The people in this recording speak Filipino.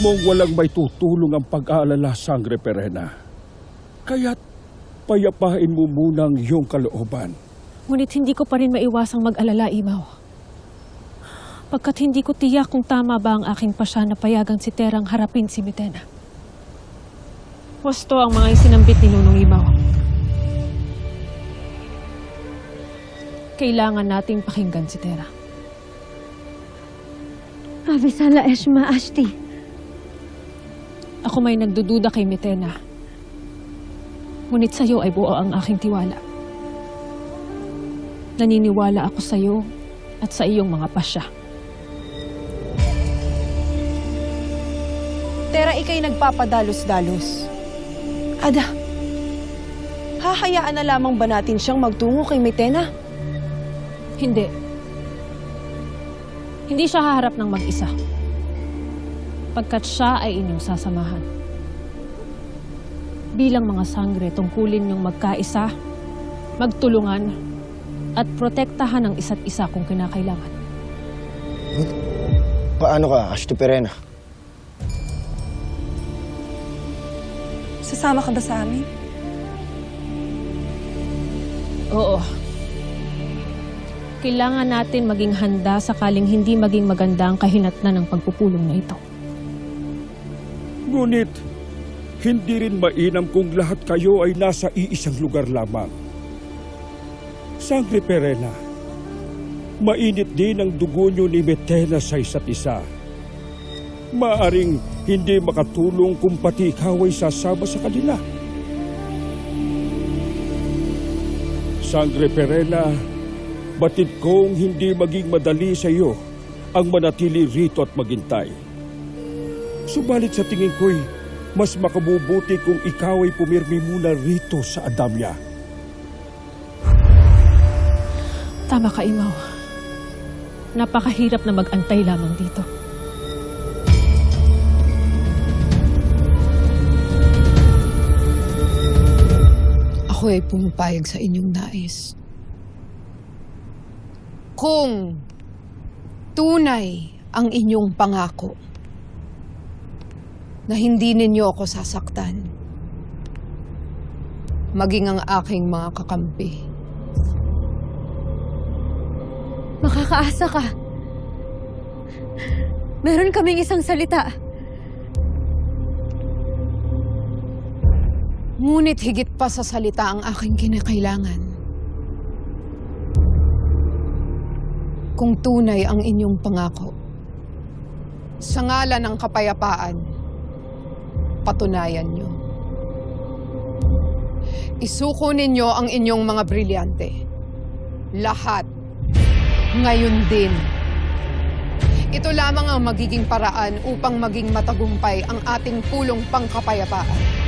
mong walang may tutulong ang pag-aalala, Sangre Perena. Kaya't payapain mo munang iyong kalooban. Ngunit hindi ko pa rin maiwasang mag-alala, Imaw. Pagkat hindi ko tiyak kung tama ba ang aking pasya na payagang si Terang harapin si Mitena. Wasto ang mga isinambit ni Nunong Imaw. Kailangan nating pakinggan si Tera. Avisala Eshma Ashti. Ako may nagdududa kay Mitena. Ngunit sa'yo ay buo ang aking tiwala. Naniniwala ako sa'yo at sa iyong mga pasya. Tera, ikay nagpapadalos-dalos. Ada, hahayaan na lamang ba natin siyang magtungo kay Metena? Hindi. Hindi siya haharap ng mag-isa. Pagkat siya ay inyong sasamahan. Bilang mga sangre, tungkulin niyong magkaisa, magtulungan, at protektahan ang isa't isa kung kinakailangan. Paano ka, Ashto Perena? Sasama ka ba sa amin? Oo. Kailangan natin maging handa sakaling hindi maging maganda ang kahinatnan ng pagpupulong na ito. Ngunit, hindi rin mainam kung lahat kayo ay nasa iisang lugar lamang. Sangre Perena, mainit din ang dugo nyo ni Metena sa isa't isa. Maaring hindi makatulong kung pati ikaw ay sasama sa kanila. Sangre Perena, batid kong hindi maging madali sa iyo ang manatili rito at maghintay. Subalit sa tingin ko'y mas makabubuti kung ikaw ay pumirmi muna rito sa Adamya. Tama ka, Imaw. Napakahirap na mag-antay lamang dito. Ako ay pumapayag sa inyong nais. Kung tunay ang inyong pangako na hindi ninyo ako sasaktan, maging ang aking mga kakampi. Makakaasa ka. Meron kaming isang salita. Ngunit higit pa sa salita ang aking kinakailangan. Kung tunay ang inyong pangako, sa ngalan ng kapayapaan, patunayan nyo. Isuko ninyo ang inyong mga brilyante. Lahat. Ngayon din. Ito lamang ang magiging paraan upang maging matagumpay ang ating pulong pangkapayapaan.